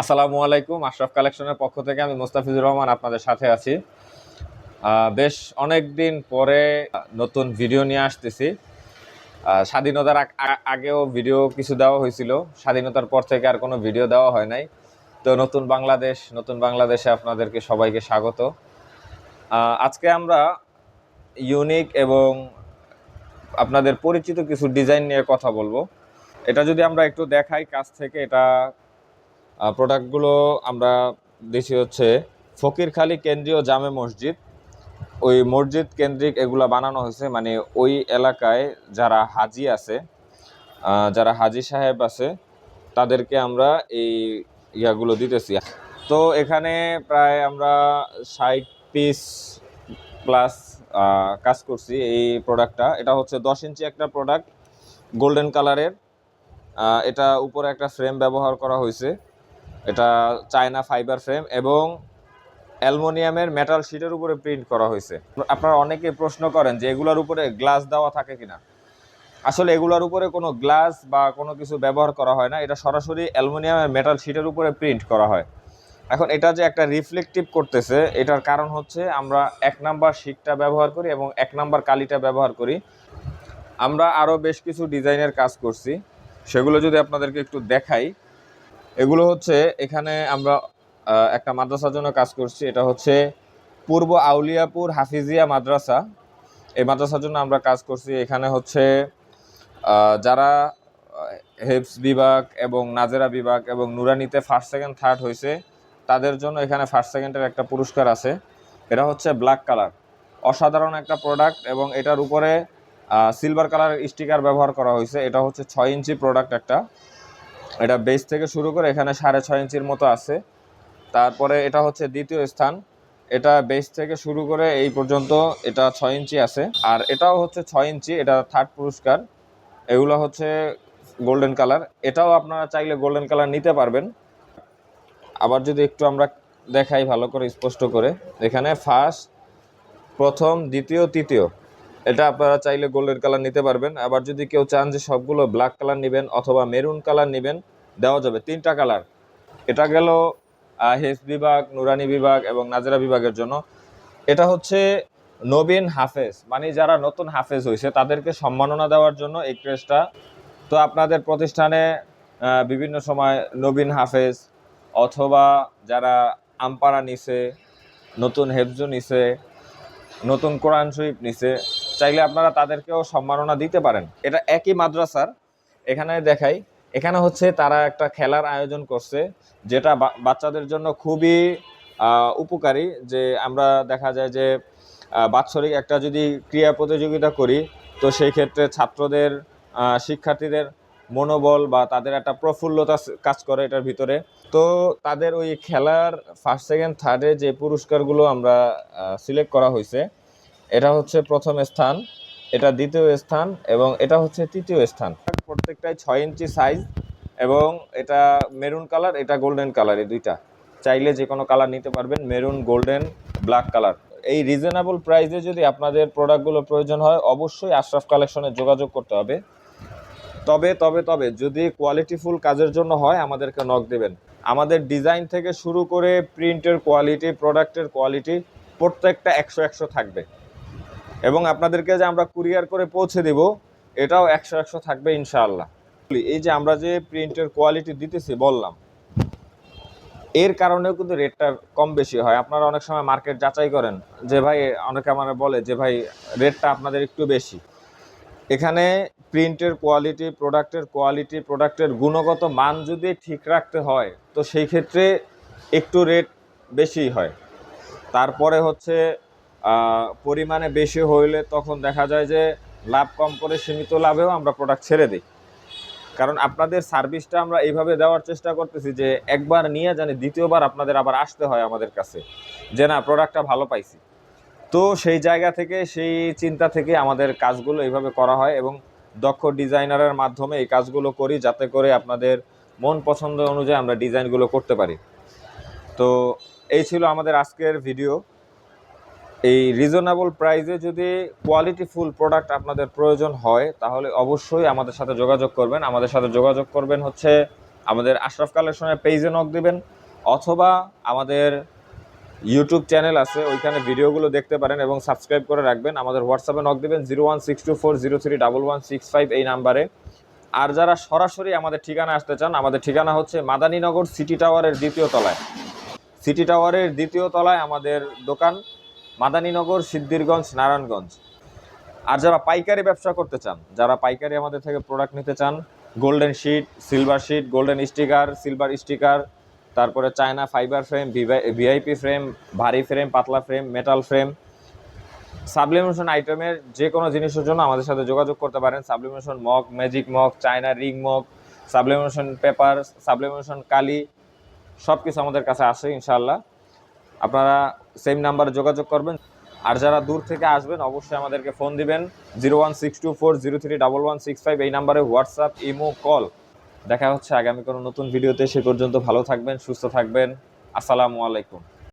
আসসালামু আলাইকুম, আশরাফ কালেকশনের পক্ষ থেকে আমি মোস্তাফিজুর রহমান আপনাদের সাথে আছি। বেশ অনেক দিন পরে নতুন ভিডিও নিয়ে আসতেছি। স্বাধীনতার আগেও ভিডিও কিছু দেওয়া হয়েছিল। স্বাধীনতার পর থেকে আর কোনো ভিডিও দেওয়া হয় নাই। তো নতুন বাংলাদেশ, নতুন বাংলাদেশে আপনাদেরকে সবাইকে স্বাগত। আজকে আমরা ইউনিক এবং আপনাদের পরিচিত কিছু ডিজাইন নিয়ে কথা বলব। এটা যদি আমরা একটু দেখাই কাছ থেকে, এটা প্রোডাক্টগুলো আমরা দিছি হচ্ছে ফকিরখালী কেন্দ্রীয় জামে মসজিদ। ওই মসজিদ কেন্দ্রিক এগুলা বানানো হয়েছে মানে ওই এলাকায় যারা হাজি আছে যারা হাজি সাহেব আছে, তাদেরকে আমরা এই ইয়াগুলো দিতেছি। তো এখানে প্রায় আমরা ষাট পিস প্লাস কাজ করছি এই প্রোডাক্টটা এটা হচ্ছে দশ ইঞ্চি একটা প্রোডাক্ট গোল্ডেন কালারের এটা উপরে একটা ফ্রেম ব্যবহার করা হয়েছে। এটা চায়না ফাইবার ফ্রেম এবং অ্যালমোনিয়ামের মেটাল শিটের উপরে প্রিন্ট করা হয়েছে। আপনারা অনেকে প্রশ্ন করেন যে এগুলোর উপরে গ্লাস দেওয়া থাকে কিনা। আসলে এগুলোর উপরে কোনো গ্লাস বা কোনো কিছু ব্যবহার করা হয় না, এটা সরাসরি অ্যালুমিনিয়ামের মেটাল শিটের উপরে প্রিন্ট করা হয়। এখন এটা যে একটা রিফ্লেকটিভ করতেছে, এটার কারণ হচ্ছে আমরা এক নাম্বার শিটটা ব্যবহার করি এবং এক নাম্বার কালিটা ব্যবহার করি। আমরা আরও বেশ কিছু ডিজাইনের কাজ করছি। সেগুলো যদি আপনাদেরকে একটু দেখাই এগুলো হচ্ছে এখানে আমরা একটা মাদ্রাসার জন্য কাজ করছি। এটা হচ্ছে পূর্ব আউলিয়াপুর হাফিজিয়া মাদ্রাসা। এই মাদ্রাসার জন্য আমরা কাজ করছি। এখানে হচ্ছে যারা হেপস বিভাগ এবং নাজেরা বিভাগ এবং নুরানিতে ফার্স্ট সেকেন্ড থার্ড হয়েছে তাদের জন্য এখানে ফার্স্ট সেকেন্ডের একটা পুরস্কার আছে। এটা হচ্ছে ব্ল্যাক কালার অসাধারণ একটা প্রোডাক্ট এবং এটার উপরে সিলভার কালারের স্টিকার ব্যবহার করা হয়েছে এটা হচ্ছে ছয় ইঞ্চি প্রোডাক্ট একটা। এটা বেস থেকে শুরু করে এখানে সাড়ে ছয় ইঞ্চির মতো আছে। তারপরে এটা হচ্ছে দ্বিতীয় স্থান। এটা বেস থেকে শুরু করে এই পর্যন্ত এটা ছয় ইঞ্চি আছে। আর এটাও হচ্ছে ছয় ইঞ্চি, এটা থার্ড পুরস্কার। এগুলো হচ্ছে গোল্ডেন কালার এটাও আপনারা চাইলে গোল্ডেন কালার নিতে পারবেন। আবার যদি একটু আমরা দেখাই ভালো করে, স্পষ্ট করে। এখানে ফার্স্ট প্রথম, দ্বিতীয়, তৃতীয়। এটা আপনারা চাইলে গোল্ডের কালার নিতে পারবেন। আবার যদি কেউ চান যে সবগুলো ব্ল্যাক কালার নেবেন অথবা মেরুন কালার নেবেন, দেওয়া যাবে তিনটা কালার। এটা গেল হেস বিভাগ, নুরানি বিভাগ এবং নাজেরা বিভাগের জন্য। এটা হচ্ছে নবীন হাফেজ মানে যারা নতুন হাফেজ হয়েছে তাদেরকে সম্মাননা দেওয়ার জন্য এই ক্রেসটা। তো আপনাদের প্রতিষ্ঠানে বিভিন্ন সময় নবীন হাফেজ অথবা যারা আমপারা নিছে, নতুন হেফজু নিছে, নতুন কোরআন শরীফ নিছে চাইলে আপনারা তাদেরকেও সম্মাননা দিতে পারেন। এটা একই মাদ্রাসার। এখানে দেখাই, এখানে হচ্ছে তারা একটা খেলার আয়োজন করছে, যেটা বাচ্চাদের জন্য খুবই উপকারী যে আমরা দেখা যায় যে বাৎসরিক একটা যদি ক্রীড়া প্রতিযোগিতা করি, তো সেই ক্ষেত্রে ছাত্রদের শিক্ষার্থীদের মনোবল বা তাদের একটা প্রফুল্লতা কাজ করে এটার ভিতরে। তো তাদের ওই খেলার ফার্স্ট সেকেন্ড থার্ডে যে পুরস্কারগুলো আমরা সিলেক্ট করা হয়েছে এটা হচ্ছে প্রথম স্থান, এটা দ্বিতীয় স্থান এবং এটা হচ্ছে তৃতীয় স্থান। প্রত্যেকটাই ছয় ইঞ্চি সাইজ এবং এটা মেরুন কালার এটা গোল্ডেন কালার এই দুইটা। চাইলে যে কোনো কালার নিতে পারবেন মেরুন গোল্ডেন ব্ল্যাক কালার এই রিজনেবল প্রাইসে যদি আপনাদের প্রোডাক্টগুলো প্রয়োজন হয়, অবশ্যই আশরাফ কালেকশনে যোগাযোগ করতে হবে। তবে তবে তবে, যদি কোয়ালিটিফুল কাজের জন্য হয়, আমাদেরকে নক দেবেন। আমাদের ডিজাইন থেকে শুরু করে প্রিন্টের কোয়ালিটি প্রোডাক্টের কোয়ালিটি প্রত্যেকটা একশো একশো থাকবে। এবং আপনাদেরকে যে আমরা কুরিয়ার করে পৌঁছে দেব, এটাও একশো একশো থাকবে ইনশাআল্লাহ। এই যে আমরা যে প্রিন্টের কোয়ালিটি দিতেছি, বললাম, এর কারণেও কিন্তু রেটটা কম বেশি হয়। আপনারা অনেক সময় মার্কেট যাচাই করেন, যে ভাই, অনেকে আমার বলে যে ভাই, রেটটা আপনাদের একটু বেশি। এখানে প্রিন্টের কোয়ালিটি, প্রোডাক্টের কোয়ালিটি, প্রোডাক্টের গুণগত মান যদি ঠিক রাখতে হয়, তো সেই ক্ষেত্রে একটু রেট বেশি হয়। তারপরে হচ্ছে পরিমাণে বেশি হইলে তখন দেখা যায় যে লাভ কম করে সীমিত লাভেও আমরা প্রোডাক্ট ছেড়ে দিই। কারণ আপনাদের সার্ভিসটা আমরা এইভাবে দেওয়ার চেষ্টা করতেছি যে একবার নিয়ে জানি, দ্বিতীয়বার আপনাদের আবার আসতে হয় আমাদের কাছে যে না প্রোডাক্টটা ভালো পাইছি। তো সেই জায়গা থেকে, সেই চিন্তা থেকে আমাদের কাজগুলো এইভাবে করা হয় এবং দক্ষ ডিজাইনারের মাধ্যমে এই কাজগুলো করি যাতে করে আপনাদের মন পছন্দ অনুযায়ী আমরা ডিজাইনগুলো করতে পারি। তো এই ছিল আমাদের আজকের ভিডিও এই রিজনেবল প্রাইসে যদি কোয়ালিটি ফুল প্রোডাক্ট আপনাদের প্রয়োজন হয়, তাহলে অবশ্যই আমাদের সাথে যোগাযোগ করবেন। আমাদের সাথে যোগাযোগ করবেন হচ্ছে আমাদের আশরাফ কালেকশনের পেজে নক দিবেন, অথবা আমাদের ইউটিউব চ্যানেল আছে, ওইখানে ভিডিওগুলো দেখতে পারেন এবং সাবস্ক্রাইব করে রাখবেন। আমাদের হোয়াটসঅ্যাপে নক দিবেন zero one six two four zero three double one six five এই নাম্বারে আর যারা সরাসরি আমাদের ঠিকানা আসতে চান, আমাদের ঠিকানা হচ্ছে মাদানীনগর সিটি টাওয়ারের দ্বিতীয় তলায়। সিটি টাওয়ারের দ্বিতীয় তলায় আমাদের দোকান। মাদানীনগর, সিদ্ধিরগঞ্জ, নারায়ণগঞ্জ। আর যারা পাইকারি ব্যবসা করতে চান, যারা পাইকারি আমাদের থেকে প্রোডাক্ট নিতে চান golden sheet silver sheet golden sticker silver sticker তারপরে China fibre frame VIP frame ভারী ফ্রেম পাতলা ফ্রেম মেটাল ফ্রেম সাবলিমেশন আইটেমের যে কোনো জিনিসের জন্য আমাদের সাথে যোগাযোগ করতে পারেন। Sublimation mug magic mug China ring mug sublimation paper sublimation কালি সব কিছু আমাদের কাছে আসে ইনশাল্লাহ আপনারা সেম নাম্বারে যোগাযোগ করবেন। আর যারা দূর থেকে আসবেন, অবশ্যই আমাদেরকে ফোন দিবেন। Zero one six two four zero three double one six five এই নাম্বারে হোয়াটসঅ্যাপ ইমো কল দেখা হচ্ছে আগামী কোনো নতুন ভিডিওতে সে পর্যন্ত ভালো থাকবেন, সুস্থ থাকবেন। আসসালামু আলাইকুম।